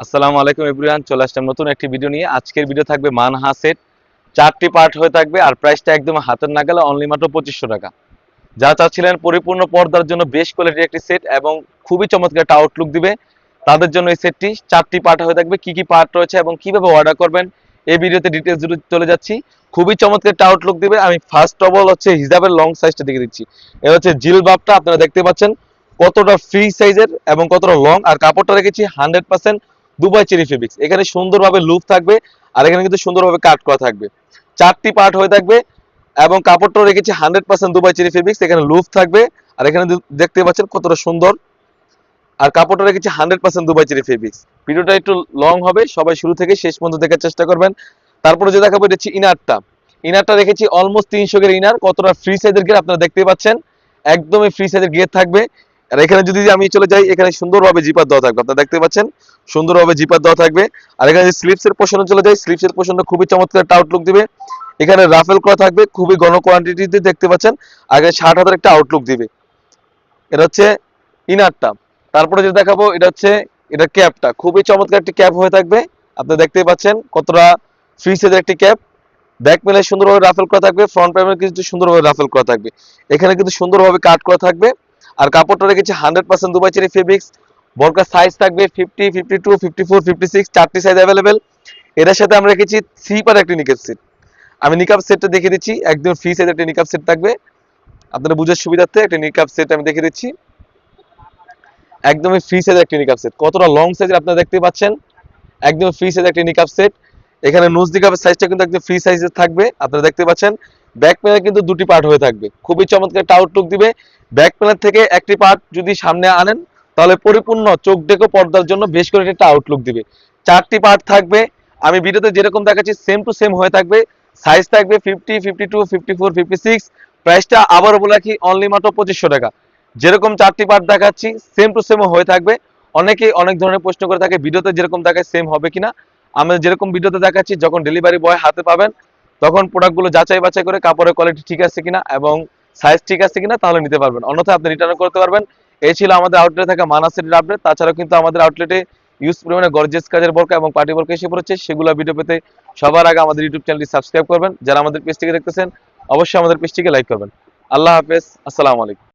আসসালামু আলাইকুম এভরিওয়ান, চলে আসলাম নতুন একটি ভিডিও নিয়ে। আজকের ভিডিও থাকবে মানহা সেট। চারটি পার্ট হয়ে থাকবে আর প্রাইসটা একদম হাতের নাগালে অনলি মাত্র পঁচিশশো টাকা। যারা চাচ্ছিলেন পরিপূর্ণ পর্দার জন্য বেশ কোয়ালিটির একটি সেট এবং খুবই চমৎকার একটা আউটলুক দিবে, তাদের জন্য এই সেটটি চারটি পার্ট হয়ে থাকবে। কি কি পার্ট রয়েছে এবং কীভাবে অর্ডার করবেন, এই ভিডিওতে ডিটেলস জুড়ে চলে যাচ্ছি। খুবই চমৎকার একটা আউটলুক দিবে। আমি ফার্স্ট অফ অল হচ্ছে হিজাবের লং সাইজটা দেখে দিচ্ছি। এটা হচ্ছে জিল বাপটা আপনারা দেখতে পাচ্ছেন। কতটা ফ্রি সাইজের এবং কতটা লং আর কাপড়টা রেখেছি hundred percent Dubai cherry fabrics. এখানে সুন্দরভাবে লুপ থাকবে আর এখানে কিন্তু সুন্দরভাবে কাট করা থাকবে। চারটি পার্ট হয়ে থাকবে এবং কাপড়টাও রেখেছি hundred percent Dubai cherry fabrics, এখানে লুপ থাকবে আর এখানে দেখতে পাচ্ছেন কতটা সুন্দর। আর কাপড়টা রেখেছি hundred percent Dubai cherry fabrics. ভিডিওটা একটু লং হবে, সবাই শুরু থেকে শেষ পর্যন্ত দেখার চেষ্টা করবেন। তারপরে যে দেখাবো, এটা হচ্ছে ইনারটা ইনারটা রেখেছি অলমোস্ট তিনশো গের ইনার কতটা ফ্রি সাইজের গিয়ে আপনারা দেখতে পাচ্ছেন। একদমই ফ্রি সাইজের গিয়ে থাকবে। আর এখানে যদি আমি চলে যাই, এখানে সুন্দরভাবে জিপার দেওয়া থাকবে। আপনারা দেখতে পাচ্ছেন, সুন্দরভাবে জিপার দেওয়া থাকবে। আর এখানে স্লিপসের পোষণে চলে যায় স্লিপসের পোষণটা খুবই চমৎকার একটা আউটলুক দিবে। এখানে রাফেল করা থাকবে, খুবই ঘন কোয়ান্টিটিতে দেখতে পাচ্ছেন, আগে ষাট হাজার একটা আউটলুক দিবে। এটা হচ্ছে ইনারটা তারপরে যেটা দেখাবো, এটা হচ্ছে, এটা ক্যাপটা খুবই চমৎকার একটি ক্যাপ হয়ে থাকবে। আপনি দেখতেই পাচ্ছেন কতটা ফ্রি সাইজের একটি ক্যাপ ব্যাক মেলে সুন্দরভাবে রাফেল করা থাকবে ফ্রন্ট প্যানেল কিন্তু সুন্দরভাবে রাফেল করা থাকবে। এখানে কিন্তু সুন্দরভাবে কাট করা থাকবে। আর কাপড়টা রেখেছি hundred percent Dubai cherry fabrics বরকার size থাকবে fifty fifty two fifty four fifty six চারটি সাইজ অ্যাভেলেবেল এটার সাথে আমরা রেখেছি সিপার একটি নিকাপ সেট আমি নিকাপ সেটটা দেখে দিচ্ছি, একদম ফ্রি সাইজ একটি নিকাপ সেট থাকবে। আপনারা বুঝার সুবিধার্থে একটা নিকাপ সেট আমি দেখে দিচ্ছি। একদমই ফ্রি সাইজের একটি নিকাপ সেট কতটা লং সাইজের আপনারা দেখতে পাচ্ছেন? একদম ফ্রি সাইজের একটি নিকাপ সেট এখানে নোজ নিকাপের সাইজটা কিন্তু একদম ফ্রি সাইজের থাকবে। আপনারা দেখতে পাচ্ছেন ব্যাক প্যানেল কিন্তু দুটি পার্ট হয়ে থাকবে। খুবই চমৎকার একটা আউটলুক দিবে। ব্যাক প্যানেল থেকে একটি পার্ট যদি সামনে আনেন, তাহলে পরিপূর্ণ চোখ ডেকো পর্দার জন্য বেশ করে একটা আউটলুক দিবে। চারটি পার্ট থাকবে। আমি ভিডিওতে যেরকম দেখাচ্ছি সেম টু সেম হয়ে থাকবে। সাইজ থাকবে fifty fifty two fifty four fifty six প্রাইসটা আবারও বলে রাখি অনলি মাত্র পঁচিশশো টাকা। যেরকম চারটি পার্ট দেখাচ্ছি সেম টু সেম হয়ে থাকবে। অনেকেই অনেক ধরনের প্রশ্ন করে থাকে, ভিডিওতে যেরকম দেখায় সেম হবে কিনা। আমরা যেরকম ভিডিওতে দেখাচ্ছি, যখন ডেলিভারি বয় হাতে পাবেন, তখন প্রোডাক্টগুলো যাচাই বাছাই করে কাপড়ের কোয়ালিটি ঠিক আছে কিনা এবং সাইজ ঠিক আছে কিনা তাহলে নিতে পারবেন। অন্যথায় আপনি রিটার্ন করতে পারবেন। এই ছিল আমাদের আউটলেটে থাকা মানাসিটির আপডেট তাছাড়াও কিন্তু আমাদের আউটলেটে ইউজ পরিমাণে গর্জেস কাজের বরকা এবং পার্টি বরকা এসে পড়েছে। সেগুলো ভিডিও পেতে সবার আগে আমাদের ইউটিউব চ্যানেলটি সাবস্ক্রাইব করবেন। যারা আমাদের পেজটিকে দেখতেছেন, অবশ্যই আমাদের পেজটিকে লাইক করবেন। আল্লাহ হাফেজ। আসসালামু আলাইকুম।